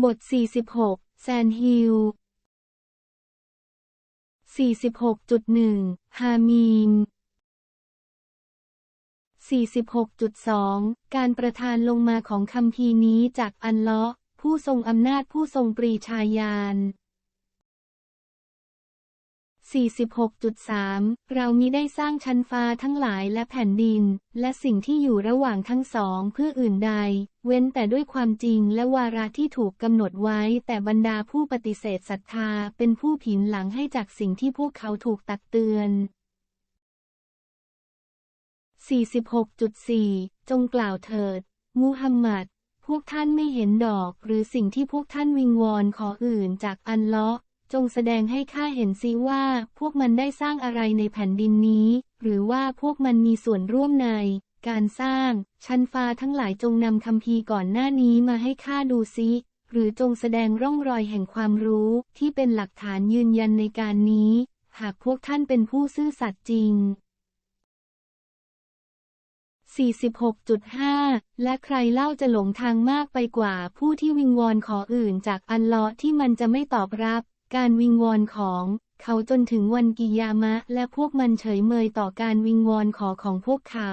บท 46 แซนฮิล 46.1 ฮามีม 46.2 การประทานลงมาของคำพีนี้จากอัลเลาะห์ผู้ทรงอำนาจผู้ทรงปรีชาญาณ 46.3 เรามิได้สร้างชั้นฟ้าทั้งหลายและแผ่นดิน และสิ่งที่อยู่ระหว่างทั้งสองเพื่ออื่นใด เว้นแต่ด้วยความจริงและวาระที่ถูกกำหนดไว้ แต่บรรดาผู้ปฏิเสธศรัทธาเป็นผู้ผินหลังให้จากสิ่งที่พวกเขาถูกตักเตือน 46.4 จงกล่าวเถิด มูฮัมหมัด พวกท่านไม่เห็นดอกหรือสิ่งที่พวกท่านวิงวอนขออื่นจากอันเลาะ จงแสดงให้ข้าเห็นซิว่าพวกมันได้สร้างอะไรในแผ่นดินนี้ หรือว่าพวกมันมีส่วนร่วมใน การสร้าง ชั้นฟ้าทั้งหลายจงนำคำพีก่อนหน้านี้มาให้ข้าดูซิหรือจงแสดงร่องรอยแห่งความรู้ที่เป็นหลักฐานยืนยันในการนี้ หากพวกท่านเป็นผู้ซื่อสัตย์จริง 46.5 และใครเล่าจะหลงทางมากไปกว่าผู้ที่วิงวอนขออื่นจากอัลเลาะที่มันจะไม่ตอบรับ การวิงวอนของเขาจนถึงวันกิยามะ และพวกมันเฉยเมยต่อการวิงวอนขอของพวกเขา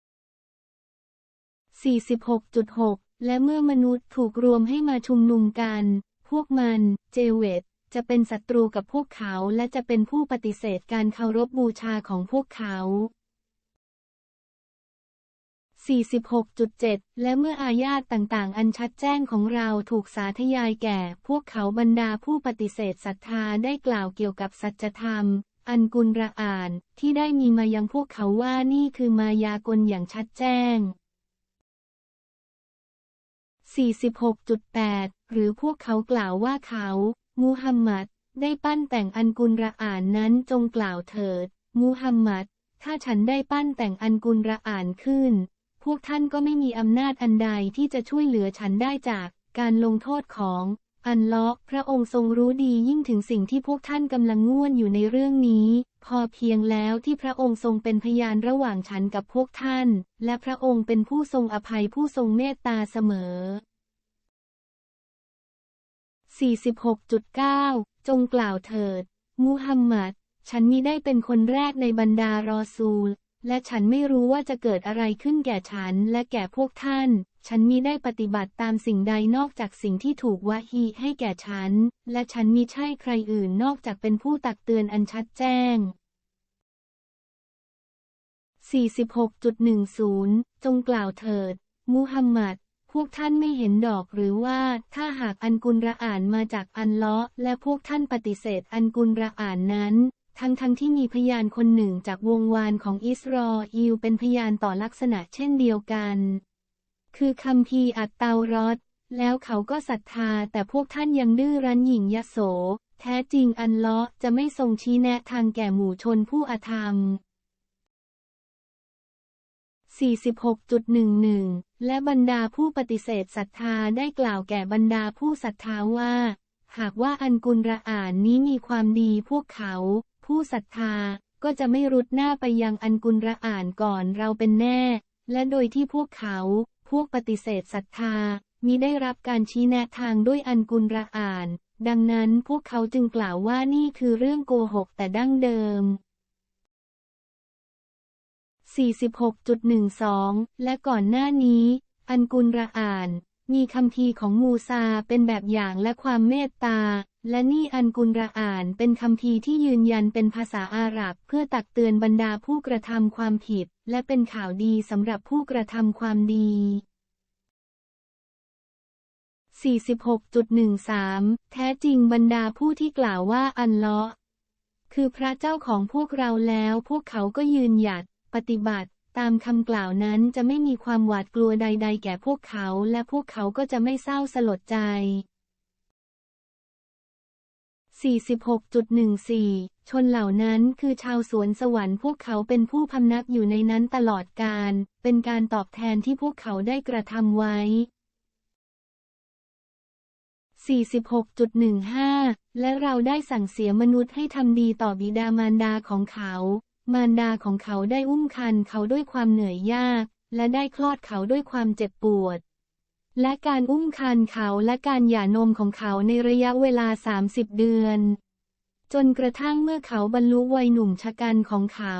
46.6 และเมื่อมนุษย์ถูกรวมให้มาชุมนุมกัน พวกมัน เจเวตจะเป็นศัตรูกับพวกเขาและจะเป็นผู้ปฏิเสธการเคารพบูชาของพวกเขา 46.7 และเมื่ออาญาตต่างๆ อันชัดแจ้งของเราถูกสาธยายแก่ พวกเขาบรรดาผู้ปฏิเสธศรัทธาได้กล่าวเกี่ยวกับสัจธรรม อันกุลระอ่านที่ได้มีมายังพวกเขาว่านี่คือมายากลอย่างชัดแจ้ง 46.8 หรือพวกเขากล่าวว่าเขา มูฮัมหมัด ได้ปั้นแต่งอันกุลระอ่านนั้นจงกล่าวเถิด มูฮัมหมัด ถ้าฉันได้ปั้นแต่งอันกุลระอ่านขึ้น พวกท่านก็ไม่มีอำนาจอันใดที่จะช่วยเหลือฉันได้จากการลงโทษของอันเลาะพระองค์ทรงรู้ดียิ่งถึงสิ่งที่พวกท่านกำลังง่วนอยู่ในเรื่องนี้ พอเพียงแล้วที่พระองค์ทรงเป็นพยานระหว่างฉันกับพวกท่าน และพระองค์เป็นผู้ทรงอภัยผู้ทรงเมตตาเสมอ 46.9 จงกล่าวเถิด มูฮัมหมัด ฉันมิได้เป็นคนแรกในบรรดารอซูล และฉันไม่รู้ว่าจะเกิดอะไรขึ้นแก่ฉันและแก่พวกท่าน ฉันมิได้ปฏิบัติตามสิ่งใดนอกจากสิ่งที่ถูกวะฮีให้แก่ฉัน และฉันมิใช่ใครอื่นนอกจากเป็นผู้ตักเตือนอันชัดแจ้ง 46.10 จงกล่าวเถิด มูฮัมหมัด พวกท่านไม่เห็นดอกหรือว่าถ้าหากอันกุลระอ่านมาจากอันเลาะและพวกท่านปฏิเสธอันกุลระอ่านนั้น ทั้งทั้งที่มีพยานคนหนึ่งจากวงวานของอิสรออีลเป็นพยานต่อลักษณะเช่นเดียวกัน คือคำพีอัตเตารอดแล้วเขาก็ศรัทธาแต่พวกท่านยังดื้อรั้นหยิ่งยโส แท้จริงอันเลาะจะไม่ทรงชี้แนะทางแก่หมู่ชนผู้อธรรม 46.11 และบรรดาผู้ปฏิเสธศรัทธาได้กล่าวแก่บรรดาผู้ศรัทธาว่า หากว่าอันกุลระอ่านนี้มีความดีพวกเขา ผู้ศรัทธาก็จะไม่รุดหน้าไปยังอันกุลระอ่านก่อนเราเป็นแน่ และโดยที่พวกเขา พวกปฏิเสธศรัทธามิได้รับการชี้แนะทางด้วยอันกุลระอ่าน ดังนั้นพวกเขาจึงกล่าวว่านี่คือเรื่องโกหกแต่ดั้งเดิม 46.12 และก่อนหน้านี้ อันกุลระอ่าน มีคำพีของมูซาเป็นแบบอย่างและความเมตตา และนี่อันกุลระอ่านเป็นคำพีที่ยืนยันเป็นภาษาอาหรับ เพื่อตักเตือนบรรดาผู้กระทำความผิด และเป็นข่าวดีสำหรับผู้กระทำความดี 46.13 แท้จริงบรรดาผู้ที่กล่าวว่าอันเลาะคือพระเจ้าของพวกเราแล้วพวกเขาก็ยืนหยัด ปฏิบัติ ตามคำกล่าวนั้นจะไม่มีความหวาดกลัวใด ๆ แก่พวกเขา และพวกเขาก็จะไม่เศร้าสลดใจ 46.14 ชนเหล่านั้นคือชาวสวนสวรรค์พวกเขาเป็นผู้พำนักอยู่ในนั้นตลอดกาลเป็นการตอบแทนที่พวกเขาได้กระทำไว้ 46.15 และเราได้สั่งเสียมนุษย์ให้ทำดีต่อบิดามารดาของเขา มารดาของเขาได้อุ้มคันเขาด้วยความเหนื่อยยาก และได้คลอดเขาด้วยความเจ็บปวด และการอุ้มครรภ์เขาและการหย่านมของเขาในระยะเวลา 30 เดือน จนกระทั่งเมื่อเขาบรรลุวัยหนุ่มชะกันของเขา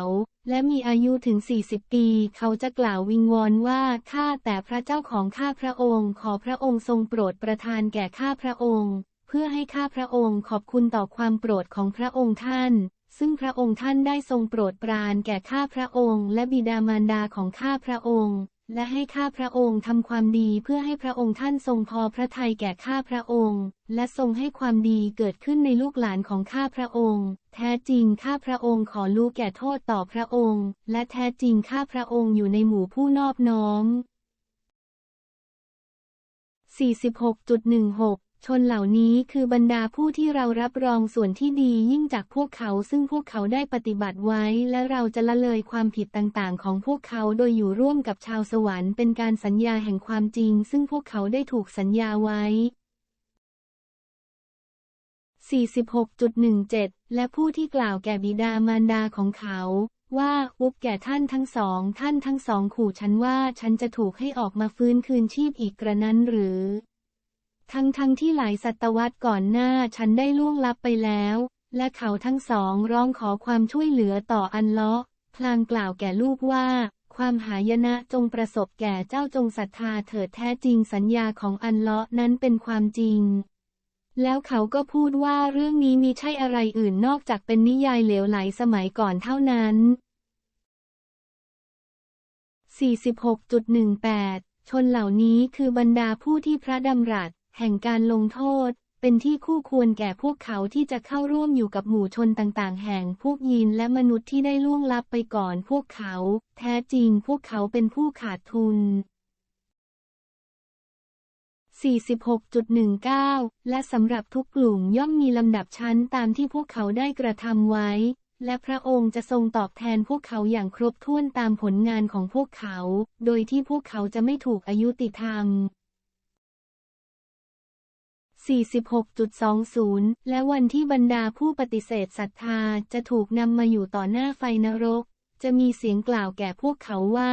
และมีอายุถึง 40 ปี เขาจะกล่าววิงวอนว่าข้าแต่พระเจ้าของข้าพระองค์ ขอพระองค์ทรงโปรดประทานแก่ข้าพระองค์ เพื่อให้ข้าพระองค์ขอบคุณต่อความโปรดของพระองค์ท่านซึ่งพระองค์ท่านได้ทรงโปรดปรานแก่ข้าพระองค์ และบิดามารดาของข้าพระองค์ และให้ข้าพระองค์ทำความดีเพื่อให้พระองค์ท่านทรงพอพระทัยแก่ข้าพระองค์ และทรงให้ความดีเกิดขึ้นในลูกหลานของข้าพระองค์ แท้จริงข้าพระองค์ขอรู้แก่โทษต่อพระองค์ และแท้จริงข้าพระองค์อยู่ในหมู่ผู้นอบน้อม 46.16 ชนเหล่านี้คือบรรดาผู้ที่เรารับรองส่วนที่ดียิ่งจากพวกเขาซึ่งพวกเขาได้ปฏิบัติไว้ และเราจะละเลยความผิดต่างๆ ของพวกเขาโดยอยู่ร่วมกับชาวสวรรค์เป็นการสัญญาแห่งความจริง ซึ่งพวกเขาได้ถูกสัญญาไว้ 46.17 และผู้ที่กล่าวแก่บิดามารดาของเขาว่าอุบแก่ท่านทั้งสอง ท่านทั้งสองขู่ฉันว่าฉันจะถูกให้ออกมาฟื้นคืนชีพอีกกระนั้นหรือ ทั้งทั้งที่หลายศตวรรษก่อนหน้าฉันได้ล่วงลับไปแล้ว และเขาทั้งสองร้องขอความช่วยเหลือต่ออันเลาะพลางกล่าวแก่ลูกว่า ความหายนะจงประสบแก่เจ้าจงศรัทธาเถิดแท้จริงสัญญาของอันเลาะนั้นเป็นความจริง แล้วเขาก็พูดว่าเรื่องนี้มีใช่อะไรอื่นนอกจากเป็นนิยายเหลวไหลสมัยก่อนเท่านั้น 46.18 ชนเหล่านี้คือบรรดาผู้ที่พระดำรัส แห่งการลงโทษ เป็นที่คู่ควรแก่พวกเขาที่จะเข้าร่วมอยู่กับหมู่ชนต่างๆ แห่งพวกยีนและมนุษย์ที่ได้ล่วงลับไปก่อนพวกเขา แท้จริงพวกเขาเป็นผู้ขาดทุน 46.19 และสำหรับทุกกลุ่มย่อมมีลำดับชั้นตามที่พวกเขาได้กระทำไว้ และพระองค์จะทรงตอบแทนพวกเขาอย่างครบถ้วนตามผลงานของพวกเขา โดยที่พวกเขาจะไม่ถูกอายุติธรรม 46.20 และวันที่บรรดาผู้ปฏิเสธศรัทธาจะถูกนำมาอยู่ต่อหน้าไฟนรก จะมีเสียงกล่าวแก่พวกเขาว่า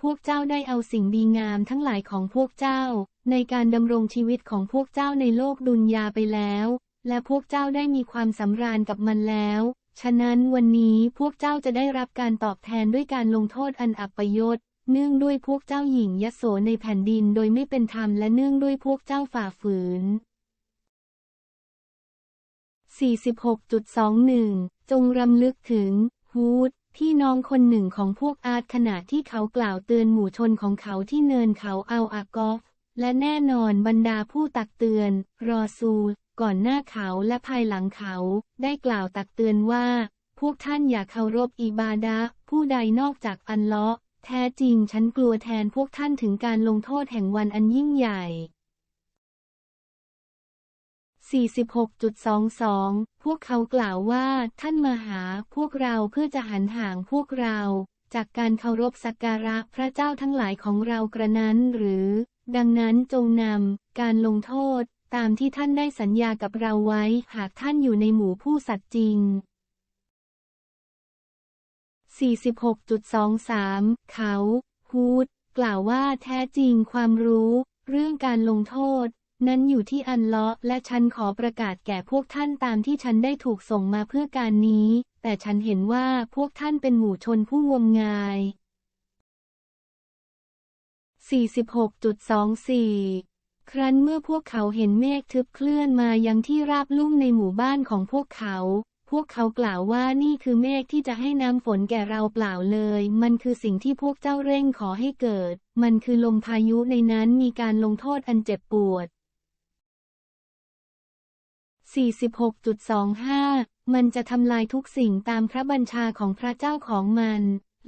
พวกเจ้าได้เอาสิ่งดีงามทั้งหลายของพวกเจ้า ในการดำรงชีวิตของพวกเจ้าในโลกดุนยาไปแล้ว และพวกเจ้าได้มีความสำราญกับมันแล้ว ฉะนั้นวันนี้พวกเจ้าจะได้รับการตอบแทนด้วยการลงโทษอันอัปยศเนื่องด้วยพวกเจ้าหญิงยโสในแผ่นดินโดยไม่เป็นธรรมและเนื่องด้วยพวกเจ้าฝ่าฝืน 46.21 จงรำลึกถึง ฮูดพี่น้องคนหนึ่งของพวกอาร์ตขณะที่เขากล่าวเตือนหมู่ชนของเขาที่เนินเขาเอาอากอฟ และแน่นอนบรรดาผู้ตักเตือน รอซูล ก่อนหน้าเขาและภายหลังเขา ได้กล่าวตักเตือนว่า พวกท่านอย่าเคารพอิบาดะผู้ใดนอกจากอันเลาะแท้จริงฉันกลัวแทนพวกท่านถึงการลงโทษแห่งวันอันยิ่งใหญ่ 46.22 พวกเขากล่าวว่าท่านมาหาพวกเราเพื่อจะหันห่างพวกเรา จากการเคารพสักการะพระเจ้าทั้งหลายของเรากระนั้นหรือ ดังนั้นจงนำการลงโทษตามที่ท่านได้สัญญากับเราไว้หากท่านอยู่ในหมู่ผู้สัตย์จริง 46.23 เขา ฮูด กล่าวว่าแท้จริงความรู้ เรื่องการลงโทษ นั้นอยู่ที่อันเลาะและฉันขอประกาศแก่พวกท่านตามที่ฉันได้ถูกส่งมาเพื่อการนี้ แต่ฉันเห็นว่าพวกท่านเป็นหมู่ชนผู้งมงาย 46.24 ครั้นเมื่อพวกเขาเห็นเมฆทึบเคลื่อนมายังที่ราบลุ่มในหมู่บ้านของพวกเขาพวกเขากล่าวว่านี่คือเมฆที่จะให้น้ำฝนแก่เราเปล่าเลย มันคือสิ่งที่พวกเจ้าเร่งขอให้เกิด มันคือลมพายุในนั้นมีการลงโทษอันเจ็บปวด 46.25 มันจะทำลายทุกสิ่งตามพระบัญชาของพระเจ้าของมัน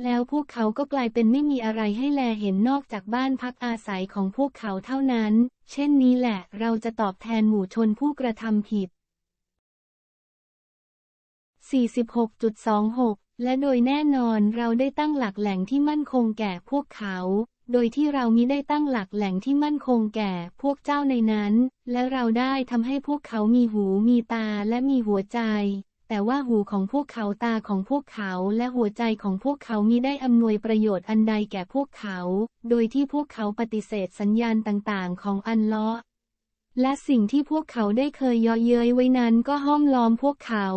แล้วพวกเขาก็กลายเป็นไม่มีอะไรให้แลเห็นนอกจากบ้านพักอาศัยของพวกเขาเท่านั้น เช่นนี้แหละเราจะตอบแทนหมู่ชนผู้กระทำผิด 46.26 และโดยแน่นอนเราได้ตั้งหลักแหล่งที่มั่นคงแก่พวกเขา โดยที่เรามิได้ตั้งหลักแหล่งที่มั่นคงแก่พวกเจ้าในนั้น และเราได้ทำให้พวกเขามีหูมีตาและมีหัวใจ แต่ว่าหูของพวกเขาตาของพวกเขาและหัวใจของพวกเขามิได้อำนวยประโยชน์อันใดแก่พวกเขา โดยที่พวกเขาปฏิเสธสัญญาณต่างๆ ของอันเลาะและสิ่งที่พวกเขาได้เคยยาะเย้ยไว้นั้นก็ห้อมล้อมพวกเขา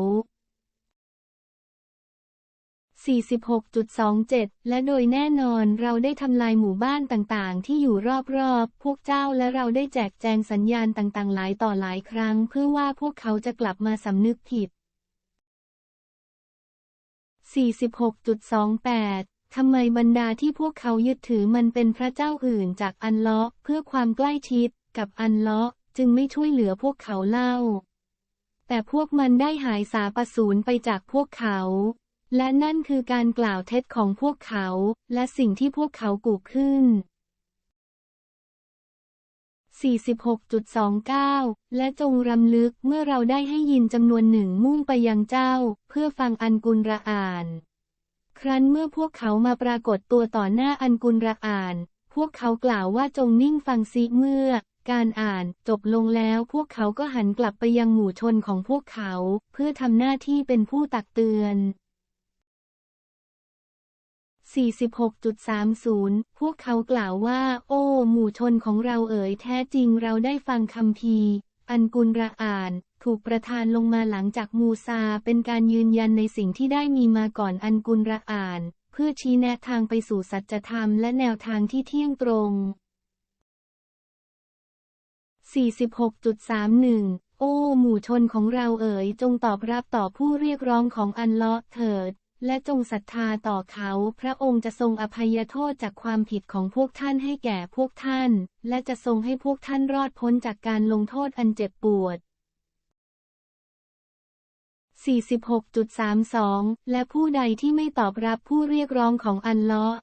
46.27 และโดยแน่นอนเราได้ทำลายหมู่บ้านต่างๆ ที่อยู่รอบๆ พวกเจ้าและเราได้แจกแจงสัญญาณต่างๆ หลายต่อหลายครั้ง เพื่อว่าพวกเขาจะกลับมาสำนึกผิด 46.28 ทำไมบรรดาที่พวกเขายึดถือมันเป็นพระเจ้าอื่นจากอันเลาะเพื่อความใกล้ชิดกับอันเลาะจึงไม่ช่วยเหลือพวกเขาเล่า แต่พวกมันได้หายสาปสูญไปจากพวกเขา และนั่นคือการกล่าวเท็จของพวกเขา และสิ่งที่พวกเขากูขึ้น 46.29 และจงรำลึกเมื่อเราได้ให้ยินจำนวนหนึ่งมุ่งไปยังเจ้า เพื่อฟังอันกุลระอ่าน ครั้นเมื่อพวกเขามาปรากฏตัวต่อหน้าอันกุลระอ่าน พวกเขากล่าวว่าจงนิ่งฟังซิเมื่อ การอ่านจบลงแล้วพวกเขาก็หันกลับไปยังหมู่ชนของพวกเขา เพื่อทำหน้าที่เป็นผู้ตักเตือน 46.30 พวกเขากล่าวว่า โอ้ หมู่ชนของเราเอ๋ยแท้จริงเราได้ฟังคำพีอันกุลระอ่าน ถูกประทานลงมาหลังจากมูซาเป็นการยืนยันในสิ่งที่ได้มีมาก่อนอันกุลระอ่าน เพื่อชี้แนะทางไปสู่สัจธรรมและแนวทางที่เที่ยงตรง 46.31 โอ้ หมู่ชนของเราเอ๋ยจงตอบรับต่อผู้เรียกร้องของอันเลาะเถิด และจงศรัทธาต่อเขา พระองค์จะทรงอภัยโทษจากความผิดของพวกท่านให้แก่พวกท่าน และจะทรงให้พวกท่านรอดพ้นจากการลงโทษอันเจ็บปวด 46.32 และผู้ใดที่ไม่ตอบรับผู้เรียกร้องของอันเลาะ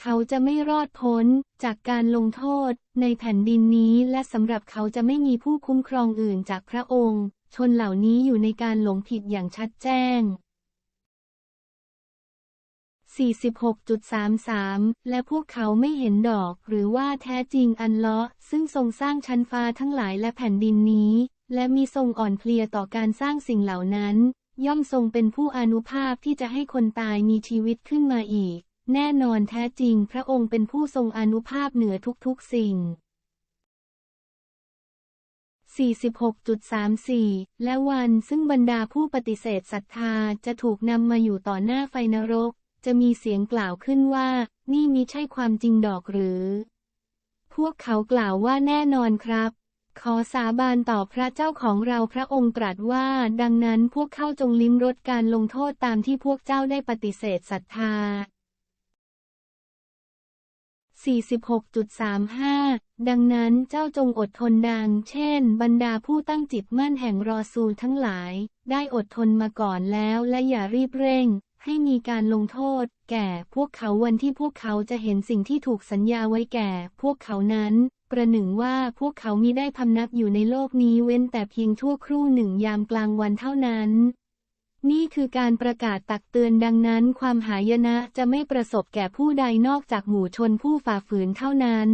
เขาจะไม่รอดพ้นจากการลงโทษในแผ่นดินนี้ และสำหรับเขาจะไม่มีผู้คุ้มครองอื่นจากพระองค์ ชนเหล่านี้อยู่ในการหลงผิดอย่างชัดแจ้ง 46.33 และพวกเขาไม่เห็นดอก หรือว่าแท้จริงอันเลาะ ซึ่งทรงสร้างชั้นฟ้าทั้งหลายและแผ่นดินนี้ และมีทรงอ่อนเพลียต่อการสร้างสิ่งเหล่านั้น ย่อมทรงเป็นผู้อนุภาพที่จะให้คนตายมีชีวิตขึ้นมาอีก แน่นอนแท้จริงพระองค์เป็นผู้ทรงอนุภาพเหนือทุกๆสิ่ง46.34 และวันซึ่งบรรดาผู้ปฏิเสธศรัทธาจะถูกนำมาอยู่ต่อหน้าไฟนรก จะมีเสียงกล่าวขึ้นว่า นี่มิใช่ความจริงดอกหรือ พวกเขากล่าวว่าแน่นอนครับ ขอสาบานต่อพระเจ้าของเราพระองค์ตรัสว่า ดังนั้นพวกเข้าจงลิ้มรสการลงโทษตามที่พวกเจ้าได้ปฏิเสธศรัทธา 46.35 ดังนั้นเจ้าจงอดทนดัง เช่น บรรดาผู้ตั้งจิตมั่นแห่งรอซูลทั้งหลาย ได้อดทนมาก่อนแล้วและอย่ารีบเร่ง ให้มีการลงโทษ แก่พวกเขาวันที่พวกเขาจะเห็นสิ่งที่ถูกสัญญาไว้แก่ พวกเขานั้น ประหนึ่งว่าพวกเขามีได้พำนักอยู่ในโลกนี้เว้นแต่เพียงชั่วครู่หนึ่งยามกลางวันเท่านั้น นี่คือการประกาศตักเตือนดังนั้น ความหายนะจะไม่ประสบแก่ผู้ใดนอกจากหมู่ชนผู้ฝ่าฝืนเท่านั้น